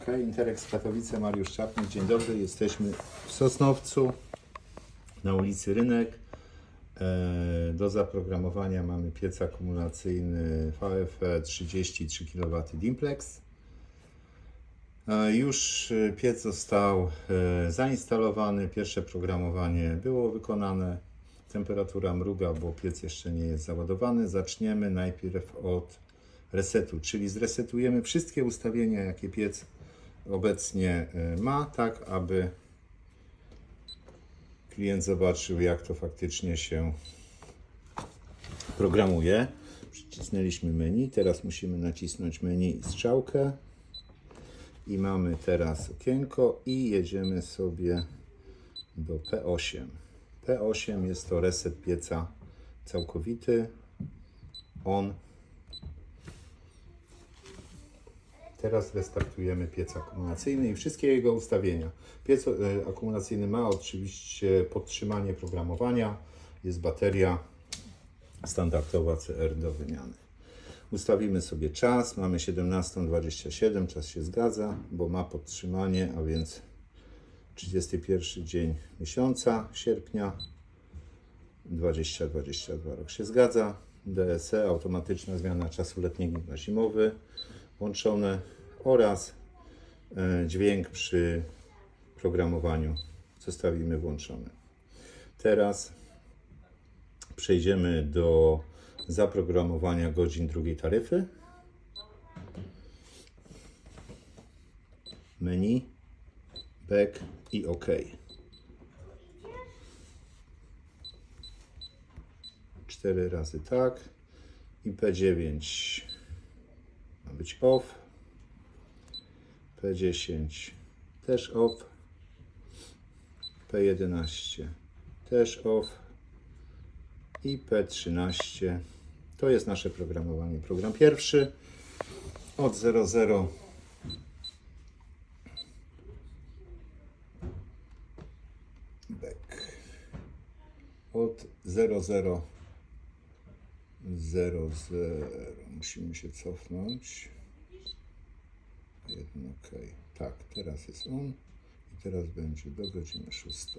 Ok, Interex Katowice, Mariusz Czapnik, dzień dobry. Jesteśmy w Sosnowcu na ulicy Rynek. E, Do zaprogramowania mamy piec akumulacyjny VFE 33 kW Dimplex. E, Już e, piec został zainstalowany, pierwsze programowanie było wykonane. Temperatura mruga, bo piec jeszcze nie jest załadowany. Zaczniemy najpierw od resetu, czyli zresetujemy wszystkie ustawienia, jakie piec obecnie e, ma, tak aby klient zobaczył, jak to faktycznie się programuje. Przycisnęliśmy menu, teraz musimy nacisnąć menu i strzałkę. I mamy teraz okienko i jedziemy sobie do P8. P8 jest to reset pieca całkowity. On. Teraz restartujemy piec akumulacyjny i wszystkie jego ustawienia. Piec e, akumulacyjny ma oczywiście podtrzymanie programowania. Jest bateria standardowa CR do wymiany. Ustawimy sobie czas. Mamy 17.27. Czas się zgadza, bo ma podtrzymanie, a więc 31 dzień miesiąca sierpnia 2022 rok się zgadza. DSE, automatyczna zmiana czasu letniego na zimowy włączone oraz e, dźwięk przy programowaniu zostawimy włączony. Teraz przejdziemy do zaprogramowania godzin drugiej taryfy. Menu, back i OK. Cztery razy tak i P9 ma być off. P10 też off. P11 też off. I P13 to jest nasze programowanie. Program pierwszy od 00 back od 00 00 musimy się cofnąć. Jedno ok tak teraz jest on. I teraz będzie do godziny 6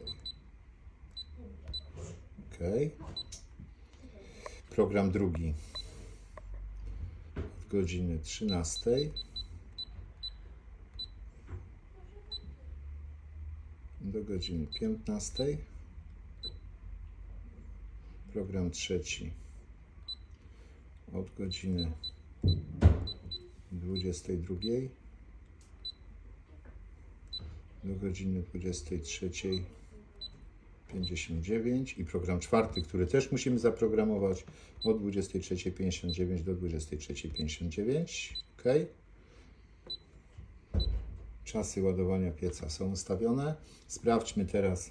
ok program drugi. Od godziny 13 do godziny 15 program trzeci od godziny 22 do godziny 23.59 i program czwarty, który też musimy zaprogramować od 23.59 do 23.59 ok czasy ładowania pieca są ustawione. Sprawdźmy teraz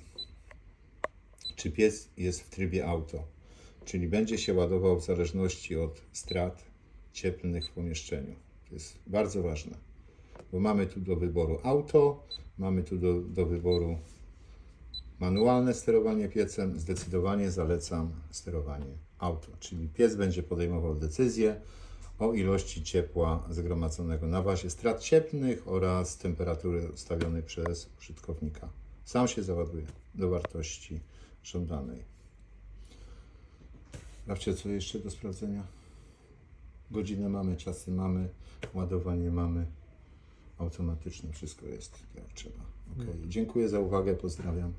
czy piec jest w trybie auto czyli będzie się ładował w zależności od strat cieplnych w pomieszczeniu. To jest bardzo ważne, bo mamy tu do wyboru auto, mamy tu do, do wyboru manualne sterowanie piecem. Zdecydowanie zalecam sterowanie auto, czyli piec będzie podejmował decyzję o ilości ciepła zgromadzonego na bazie strat cieplnych oraz temperatury ustawionej przez użytkownika. Sam się załaduje do wartości żądanej. Sprawdźcie, co jeszcze do sprawdzenia. Godzinę mamy, czasy mamy, ładowanie mamy. Automatyczne wszystko jest jak trzeba. Ok. Dziękuję za uwagę, pozdrawiam.